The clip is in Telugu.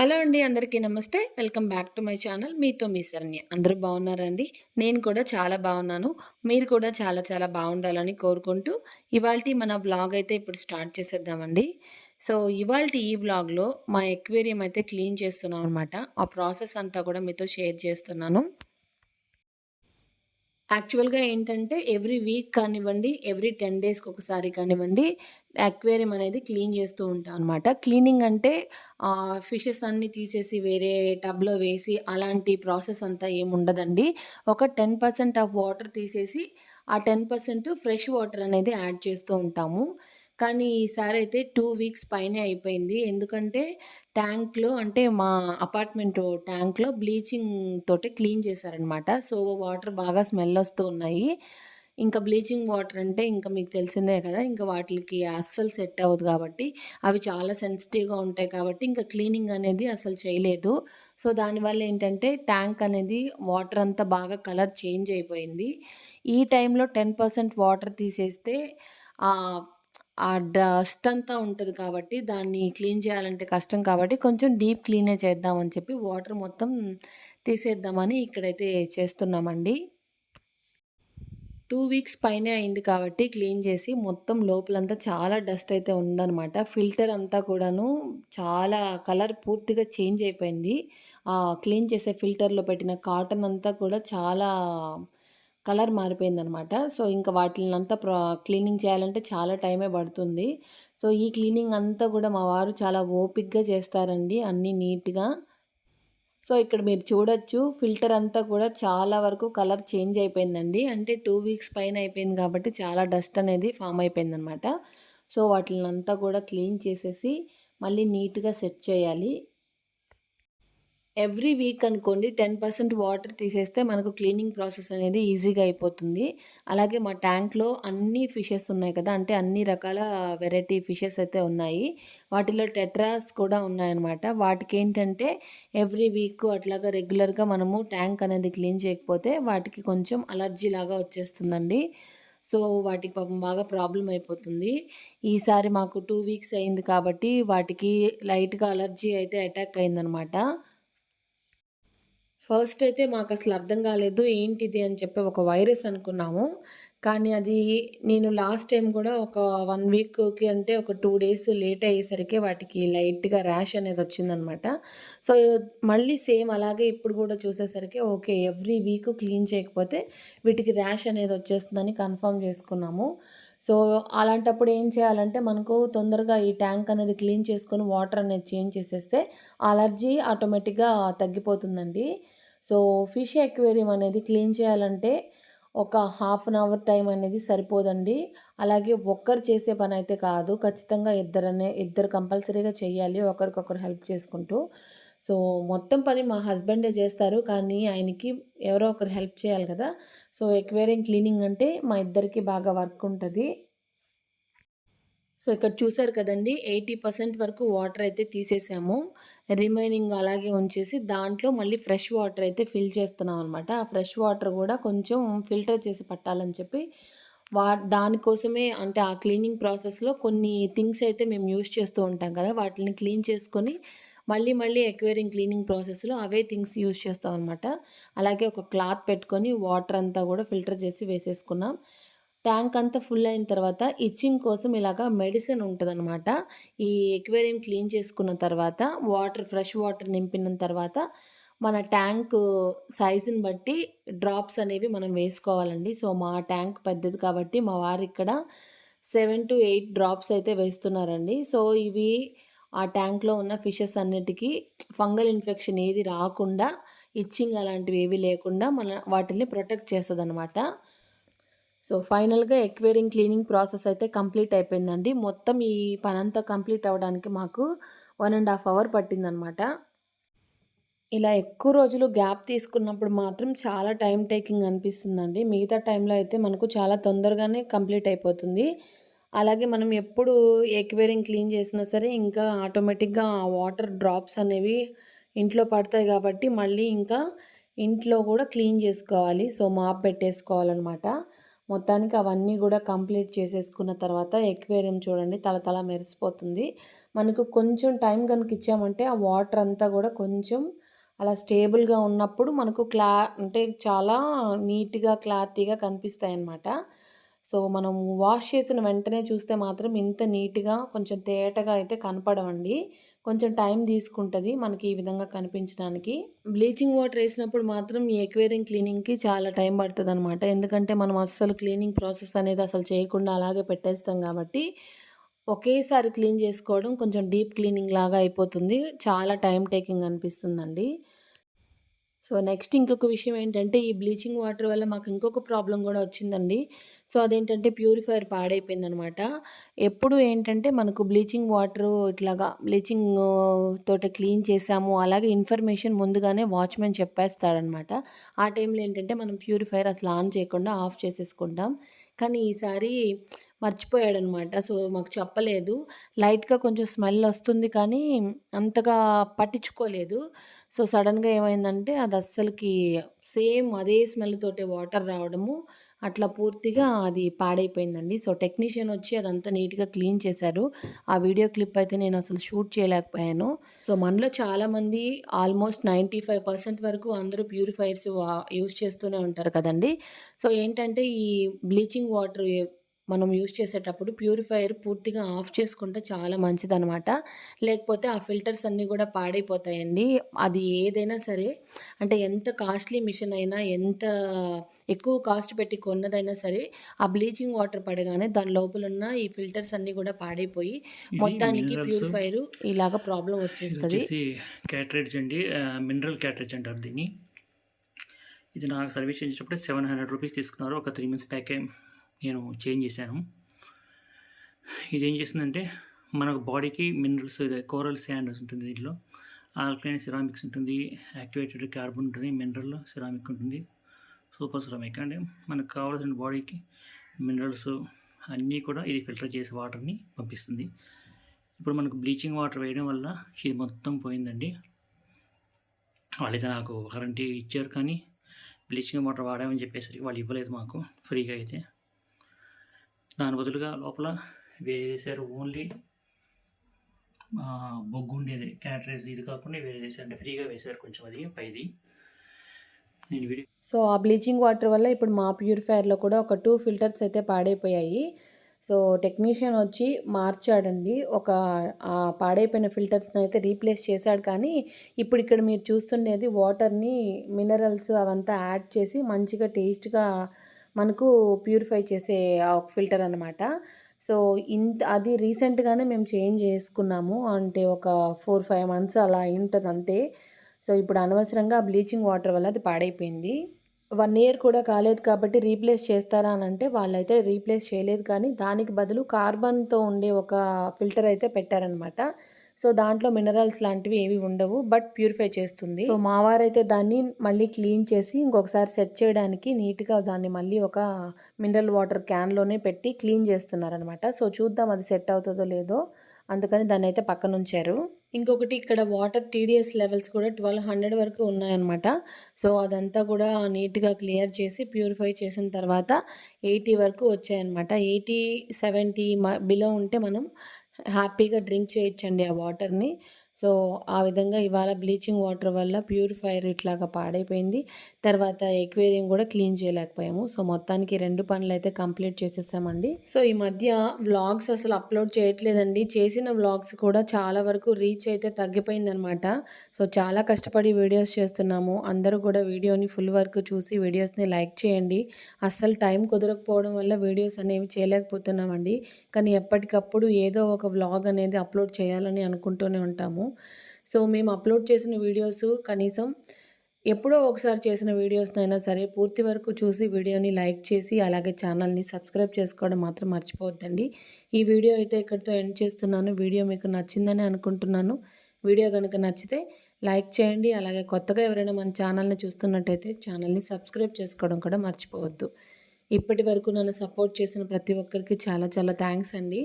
హలో అండి అందరికీ నమస్తే. Welcome back to my channel. మీతో మీ శరణ్య. అందరూ బాగున్నారండి? నేను కూడా చాలా బాగున్నాను. మీరు కూడా చాలా చాలా బాగుండాలని కోరుకుంటూ ఇవాళ మన బ్లాగ్ అయితే ఇప్పుడు స్టార్ట్ చేసేద్దామండి. సో ఇవాళ ఈ బ్లాగ్లో మా ఎక్వేరియం అయితే క్లీన్ చేస్తున్నాం అనమాట ఆ ప్రాసెస్ అంతా కూడా మీతో షేర్ చేస్తున్నాను. యాక్చువల్‌గా ఏంటంటే ఎవ్రీ వీక్ కానివ్వండి, ఎవ్రీ 10 డేస్‌కి ఒకసారి కానివ్వండి, అక్వేరియం అనేది క్లీన్ చేస్తూ ఉంటాం అనమాట. క్లీనింగ్ అంటే ఫిషెస్ అన్నీ తీసేసి వేరే టబ్‌లో వేసి అలాంటి ప్రాసెస్ అంతా ఏముండదండి. ఒక 10% ఆఫ్ వాటర్ తీసేసి, ఆ 10% ఫ్రెష్ వాటర్ అనేది యాడ్ చేస్తూ ఉంటాము. కానీ ఈసారి అయితే టూ వీక్స్ పైనే అయిపోయింది. ఎందుకంటే ట్యాంక్‌లో అంటే మా అపార్ట్మెంట్ ట్యాంక్‌లో బ్లీచింగ్ తోటి క్లీన్ చేశారనమాట. సో, వాటర్ బాగా స్మెల్ వస్తూ ఉన్నాయి. ఇంకా బ్లీచింగ్ వాటర్ అంటే ఇంకా మీకు తెలిసిందే కదా! ఇంకా వాటికి అస్సలు సెట్ అవ్వదు కాబట్టి, అవి చాలా సెన్సిటివ్‌గా ఉంటాయి కాబట్టి, ఇంకా క్లీనింగ్ అనేది అసలు చేయలేదు. సో, దానివల్ల ఏంటంటే ట్యాంక్ అనేది వాటర్ అంతా బాగా కలర్ చేంజ్ అయిపోయింది. ఈ టైంలో 10% వాటర్ తీసేస్తే ఆ డస్ట్ అంతా ఉంటుంది కాబట్టి, దాన్ని క్లీన్ చేయాలంటే కష్టం కాబట్టి, కొంచెం డీప్ క్లీనే చేద్దామని చెప్పి వాటర్ మొత్తం తీసేద్దామని ఇక్కడైతే చేస్తున్నామండి. టూ వీక్స్ పైనే అయింది కాబట్టి క్లీన్ చేసి మొత్తం లోపలంతా చాలా డస్ట్ అయితే ఉందనమాట. ఫిల్టర్ అంతా కూడాను చాలా కలర్ పూర్తిగా చేంజ్ అయిపోయింది. క్లీన్ చేసే ఫిల్టర్‌లో పెట్టిన కాటన్ అంతా కూడా చాలా కలర్ మారిపోయిందనమాట. సో, ఇంకా వాటిల్నంతా ప్రా క్లీనింగ్ చేయాలంటే చాలా టైమే పడుతుంది. సో, ఈ క్లీనింగ్ అంతా కూడా మా వారు చాలా ఓపిక్గా చేస్తారండి అన్నీ నీట్‌గా. సో, ఇక్కడ మీరు చూడొచ్చు ఫిల్టర్ అంతా కూడా చాలా వరకు కలర్ చేంజ్ అయిపోయిందండి. అంటే టూ వీక్స్ పైన అయిపోయింది కాబట్టి చాలా డస్ట్ అనేది ఫామ్ అయిపోయిందనమాట. సో, వాటిని అంతా కూడా క్లీన్ చేసేసి మళ్ళీ నీట్‌గా సెట్ చేయాలి. ఎవ్రీ వీక్ అనుకోండి 10% వాటర్ తీసేస్తే మనకు క్లీనింగ్ ప్రాసెస్ అనేది ఈజీగా అయిపోతుంది. అలాగే మా ట్యాంక్‌లో అన్ని ఫిషెస్ ఉన్నాయి కదా! అంటే అన్ని రకాల వెరైటీ ఫిషెస్ అయితే ఉన్నాయి. వాటిలో టెట్రాస్ కూడా ఉన్నాయన్నమాట. వాటికేంటంటే ఎవ్రీ వీక్ అట్లాగా రెగ్యులర్‌గా మనము ట్యాంక్ అనేది క్లీన్ చేయకపోతే వాటికి కొంచెం అలర్జీ లాగా వచ్చేస్తుందండి. సో, వాటికి పాపం బాగా ప్రాబ్లం అయిపోతుంది. ఈసారి మాకు టూ వీక్స్ అయింది కాబట్టి వాటికి లైట్‌గా అలర్జీ అయితే అటాక్ అయిందనమాట. ఫస్ట్ అయితే మాకు అసలు అర్థం కాలేదు. ఏంటిది అని చెప్పి ఒక వైరస్ అనుకున్నాము. కానీ అది నేను లాస్ట్ టైం కూడా ఒక వన్ వీక్‌కి అంటే ఒక టూ డేస్ లేట్ అయ్యేసరికి వాటికి లైట్‌గా ర్యాష్ అనేది వచ్చిందనమాట. సో, మళ్ళీ సేమ్ అలాగే ఇప్పుడు కూడా చూసేసరికి ఓకే. ఎవ్రీ వీక్ క్లీన్ చేయకపోతే వీటికి ర్యాష్ అనేది వచ్చేస్తుందని కన్ఫర్మ్ చేసుకున్నాము. సో, అలాంటప్పుడు ఏం చేయాలంటే మనకు తొందరగా ఈ ట్యాంక్ అనేది క్లీన్ చేసుకొని వాటర్ అనేది చేంజ్ చేసేస్తే అలర్జీ ఆటోమేటిక్‌గా తగ్గిపోతుందండి. సో, ఫిష్ ఎక్వేరియం అనేది క్లీన్ చేయాలంటే ఒక హాఫ్ అన్ అవర్ టైం అనేది సరిపోదండి. అలాగే ఒక్కరు చేసే పని అయితే కాదు. ఖచ్చితంగా ఇద్దరనే ఇద్దరు కంపల్సరీగా చేయాలి. ఒకరికొకరు హెల్ప్ చేసుకుంటూ. సో, మొత్తం పని మా హస్బెండే చేస్తారు. కానీ ఆయనకి ఎవరో ఒకరు హెల్ప్ చేయాలి కదా! సో, ఎక్వేరియం క్లీనింగ్ అంటే మా ఇద్దరికి బాగా వర్క్ ఉంటుంది సో, ఇక్కడ చూసారు కదండీ! 80% వరకు వాటర్ అయితే తీసేసాము. రిమైనింగ్ అలాగే ఉంచేసి దాంట్లో మళ్ళీ ఫ్రెష్ వాటర్ అయితే ఫిల్ చేస్తున్నాం అనమాట. ఆ ఫ్రెష్ వాటర్ కూడా కొంచెం ఫిల్టర్ చేసి పట్టాలని చెప్పి వా దానికోసమే అంటే ఆ క్లీనింగ్ ప్రాసెస్‌లో కొన్ని థింగ్స్ అయితే మేము యూజ్ చేస్తూ ఉంటాం కదా! వాటిని క్లీన్ చేసుకొని మళ్ళీ మళ్ళీ ఎక్వేరింగ్ క్లీనింగ్ ప్రాసెస్‌లో అవే థింగ్స్ యూజ్ చేస్తాం అనమాట. అలాగే ఒక క్లాత్ పెట్టుకొని వాటర్ అంతా కూడా ఫిల్టర్ చేసి వేసేసుకున్నాం. ట్యాంక్ అంతా ఫుల్ అయిన తర్వాత ఇచ్చింగ్ కోసం ఇలాగా మెడిసిన్ ఉంటుందన్నమాట ఈ ఎక్వేరియం క్లీన్ చేసుకున్న తర్వాత వాటర్ ఫ్రెష్ వాటర్ నింపిన తర్వాత మన ట్యాంకు సైజుని బట్టి డ్రాప్స్ అనేవి మనం వేసుకోవాలండి. సో, మా ట్యాంక్ పెద్దది కాబట్టి మా వారి ఇక్కడ సెవెన్ టు ఎయిట్ డ్రాప్స్ అయితే వేస్తున్నారండి. సో, ఇవి ఆ ట్యాంక్‌లో ఉన్న ఫిషెస్ అన్నిటికీ ఫంగల్ ఇన్ఫెక్షన్ ఏది రాకుండా ఇచ్చింగ్ అలాంటివి ఏవి లేకుండా మన వాటిల్ని ప్రొటెక్ట్ చేస్తదనమాట. సో, ఫైనల్‌గా ఎక్వేరింగ్ క్లీనింగ్ ప్రాసెస్ అయితే కంప్లీట్ అయిపోయిందండి. మొత్తం ఈ పనంతా కంప్లీట్ అవ్వడానికి మాకు వన్ అండ్ హాఫ్ అవర్ పట్టిందనమాట. ఇలా ఎక్కువ రోజులు గ్యాప్ తీసుకున్నప్పుడు మాత్రం చాలా టైం టేకింగ్ అనిపిస్తుందండి. మిగతా టైంలో అయితే మనకు చాలా తొందరగానే కంప్లీట్ అయిపోతుంది. అలాగే మనం ఎప్పుడు ఎక్వేరింగ్ క్లీన్ చేసినా సరే ఇంకా ఆటోమేటిక్‌గా ఆ వాటర్ డ్రాప్స్ అనేవి ఇంట్లో పడతాయి కాబట్టి మళ్ళీ ఇంకా ఇంట్లో కూడా క్లీన్ చేసుకోవాలి. సో, మాప్ పెట్టేసుకోవాలనమాట. మొత్తానికి అవన్నీ కూడా కంప్లీట్ చేసేసుకున్న తర్వాత ఎక్వేరియం చూడండి తలతల మెరిసిపోతుంది. మనకు కొంచెం టైం కనుక ఇచ్చామంటే ఆ వాటర్ అంతా కూడా కొంచెం అలా స్టేబుల్గా ఉన్నప్పుడు మనకు క్లా అంటే చాలా నీట్గా క్లారిటీగా కనిపిస్తాయి అన్నమాట సో మనం వాష్ చేసిన వెంటనే చూస్తే మాత్రం ఇంత నీట్గా కొంచెం తేటగా అయితే కనపడవండి. కొంచెం టైం తీసుకుంటుంది మనకి ఈ విధంగా కనిపించడానికి. బ్లీచింగ్ వాటర్ వేసినప్పుడు మాత్రం ఈ ఎక్వేరియం క్లీనింగ్కి చాలా టైం పడుతుంది అనమాట ఎందుకంటే మనం అస్సలు క్లీనింగ్ ప్రాసెస్ అనేది అసలు చేయకుండా అలాగే పెట్టేస్తాం కాబట్టి ఒకేసారి క్లీన్ చేసుకోవడం కొంచెం డీప్ క్లీనింగ్ లాగా అయిపోతుంది. చాలా టైం టేకింగ్ అనిపిస్తుందండి. సో నెక్స్ట్ ఇంకొక విషయం ఏంటంటే ఈ బ్లీచింగ్ వాటర్ వల్ల మాకు ఇంకొక ప్రాబ్లం కూడా వచ్చిందండి. సో అదేంటంటే ప్యూరిఫైయర్ పాడైపోయిందనమాట. ఎప్పుడు ఏంటంటే మనకు బ్లీచింగ్ వాటర్ ఇట్లాగా బ్లీచింగ్ తోట క్లీన్ చేసాము అలాగే ఇన్ఫర్మేషన్ ముందుగానే వాచ్మెన్ చెప్పేస్తాడనమాట. ఆ టైంలో ఏంటంటే మనం ప్యూరిఫైయర్ అసలు ఆన్ చేయకుండా ఆఫ్ చేసేసుకుంటాం. కానీ ఈసారి మర్చిపోయాడనమాట. సో మాకు చెప్పలేదు. లైట్గా కొంచెం స్మెల్ వస్తుంది కానీ అంతగా పట్టించుకోలేదు. సో సడన్గా ఏమైందంటే అది అస్సలకి సేమ్ అదే స్మెల్ తోటి వాటర్ రావడము. అట్లా పూర్తిగా అది పాడైపోయిందండి. సో టెక్నీషియన్ వచ్చి అదంతా నీట్గా క్లీన్ చేశారు. ఆ వీడియో క్లిప్ అయితే నేను అసలు షూట్ చేయలేకపోయాను. సో మనలో చాలామంది ఆల్మోస్ట్ నైంటీ ఫైవ్ పర్సెంట్ వరకు అందరూ ప్యూరిఫైర్స్ యూస్ చేస్తూనే ఉంటారు కదండి. సో ఏంటంటే ఈ బ్లీచింగ్ వాటర్ మనం యూజ్ చేసేటప్పుడు ప్యూరిఫైయర్ పూర్తిగా ఆఫ్ చేసుకుంటే చాలా మంచిదనమాట లేకపోతే ఆ ఫిల్టర్స్ అన్నీ కూడా పాడైపోతాయండి. అది ఏదైనా సరే అంటే ఎంత కాస్ట్లీ మిషన్ అయినా ఎంత ఎక్కువ కాస్ట్ పెట్టి కొన్నదైనా సరే ఆ బ్లీచింగ్ వాటర్ పడగానే దాని లోపల ఉన్న ఈ ఫిల్టర్స్ అన్నీ కూడా పాడైపోయి మొత్తానికి ప్యూరిఫైయర్ ఇలాగ ప్రాబ్లం వచ్చేస్తుంది. క్యాటరేజ్ అండి. మినరల్ క్యాటరేజ్ అంటారు దీన్ని. ఇది నాకు సర్వీస్ చేసేటప్పుడు సెవెన్ హండ్రెడ్ రూపీస్ తీసుకున్నారు. ఒక త్రీ మంత్స్ ప్యాకే నేను చేంజ్ చేశాను. ఇది ఏం చేస్తుందంటే మనకు బాడీకి మినరల్స్ కోరల్ శాండ్ ఉంటుంది దీంట్లో. ఆల్కలైన్ సిరామిక్స్ ఉంటుంది యాక్టివేటెడ్ కార్బన్ ఉంటుంది మినరల్ సిరామిక్ ఉంటుంది సూపర్ సిరామిక్. అంటే మనకు కావాల్సిన బాడీకి మినరల్స్ అన్నీ కూడా ఇది ఫిల్టర్ చేసే వాటర్ని పంపిస్తుంది. ఇప్పుడు మనకు బ్లీచింగ్ వాటర్ వేయడం వల్ల ఇది మొత్తం పోయిందండి. వాళ్ళైతే నాకు వారంటీ ఇచ్చారు కానీ బ్లీచింగ్ వాటర్ వాడామని చెప్పేసరికి వాళ్ళు ఇవ్వలేదు మాకు ఫ్రీగా అయితే. దాని బదులుగా లోపల వేరే వేసారు ఓన్లీ బొగ్గు ఉండేది. క్యాటరేజ్ ఇది కాకుండా వేరే చేశారు అంటే ఫ్రీగా వేశారు కొంచెం అది పైది. నేను వీడియో సో ఆ బ్లీచింగ్ వాటర్ వల్ల ఇప్పుడు మా ప్యూరిఫైయర్లో కూడా ఒక టూ ఫిల్టర్స్ అయితే పాడైపోయాయి. సో టెక్నీషియన్ వచ్చి మార్చాడండి. ఒక పాడైపోయిన ఫిల్టర్స్ని అయితే రీప్లేస్ చేశాడు. కానీ ఇప్పుడు ఇక్కడ మీరు చూస్తుండేది వాటర్ని మినరల్స్ అవంతా యాడ్ చేసి మంచిగా టేస్ట్గా మనకు ప్యూరిఫై చేసే ఒక ఫిల్టర్ అనమాట సో ఇంత అది రీసెంట్గానే మేము చేంజ్ చేసుకున్నాము. అంటే ఒక ఫోర్ ఫైవ్ మంత్స్ అలా ఉంటుంది అంతే. సో ఇప్పుడు అనవసరంగా బ్లీచింగ్ వాటర్ వల్ల అది పాడైపోయింది. వన్ ఇయర్ కూడా కాలేదు కాబట్టి రీప్లేస్ చేస్తారా అని అంటే వాళ్ళైతే రీప్లేస్ చేయలేదు కానీ దానికి బదులు కార్బన్తో ఉండే ఒక ఫిల్టర్ అయితే పెట్టారనమాట సో దాంట్లో మినరల్స్ లాంటివి ఏవి ఉండవు బట్ ప్యూరిఫై చేస్తుంది. సో మా వారైతే దాన్ని మళ్ళీ క్లీన్ చేసి ఇంకొకసారి సెట్ చేయడానికి నీట్గా దాన్ని మళ్ళీ ఒక మినరల్ వాటర్ క్యాన్లోనే పెట్టి క్లీన్ చేస్తున్నారనమాట. సో చూద్దాం అది సెట్ అవుతుందో లేదో. అందుకని దాన్ని అయితే పక్కన ఉంచారు ఇంకొకటి ఇక్కడ వాటర్ టీడీఎస్ లెవెల్స్ కూడా ట్వెల్వ్ హండ్రెడ్ వరకు ఉన్నాయన్నమాట. సో అదంతా కూడా నీట్గా క్లియర్ చేసి ప్యూరిఫై చేసిన తర్వాత ఎయిటీ వరకు వచ్చాయన్నమాట. ఎయిటీ సెవెంటీ బిలో ఉంటే మనం హ్యాపీగా డ్రింక్ చేయొచ్చండి ఆ వాటర్ని. సో ఆ విధంగా ఇవాళ బ్లీచింగ్ వాటర్ వల్ల ప్యూరిఫైయర్ ఇట్లాగా పాడైపోయింది. తర్వాత ఎక్వేరియం కూడా క్లీన్ చేయలేకపోయాము. సో మొత్తానికి రెండు పనులు అయితే కంప్లీట్ చేసేసామండి. సో ఈ మధ్య వ్లాగ్స్ అసలు అప్లోడ్ చేయట్లేదండి. చేసిన వ్లాగ్స్ కూడా చాలా వరకు రీచ్ అయితే తగ్గిపోయిందనమాట. సో చాలా కష్టపడి వీడియోస్ చేస్తున్నాము. అందరూ కూడా వీడియోని ఫుల్ వర్క్ చూసి వీడియోస్ని లైక్ చేయండి. అస్సలు టైం కుదరకపోవడం వల్ల వీడియోస్ అనేవి చేయలేకపోతున్నామండి. కానీ ఎప్పటికప్పుడు ఏదో ఒక వ్లాగ్ అనేది అప్లోడ్ చేయాలని అనుకుంటూనే ఉంటాము. సో మేము అప్లోడ్ చేసిన వీడియోస్ కనీసం ఎప్పుడో ఒకసారి చేసిన వీడియోస్నైనా సరే పూర్తి వరకు చూసి వీడియోని లైక్ చేసి అలాగే ఛానల్ని సబ్స్క్రైబ్ చేసుకోవడం మాత్రం మర్చిపోవద్దండి. ఈ వీడియో అయితే ఇక్కడితో ఎండ్ చేస్తున్నాను. వీడియో మీకు నచ్చిందని అనుకుంటున్నాను. వీడియో కనుక నచ్చితే లైక్ చేయండి. అలాగే కొత్తగా ఎవరైనా మన ఛానల్ని చూస్తున్నట్టయితే ఛానల్ని సబ్స్క్రైబ్ చేసుకోవడం కూడా మర్చిపోవద్దు. ఇప్పటి వరకు నన్ను సపోర్ట్ చేసిన ప్రతి ఒక్కరికి చాలా చాలా థ్యాంక్స్ అండి.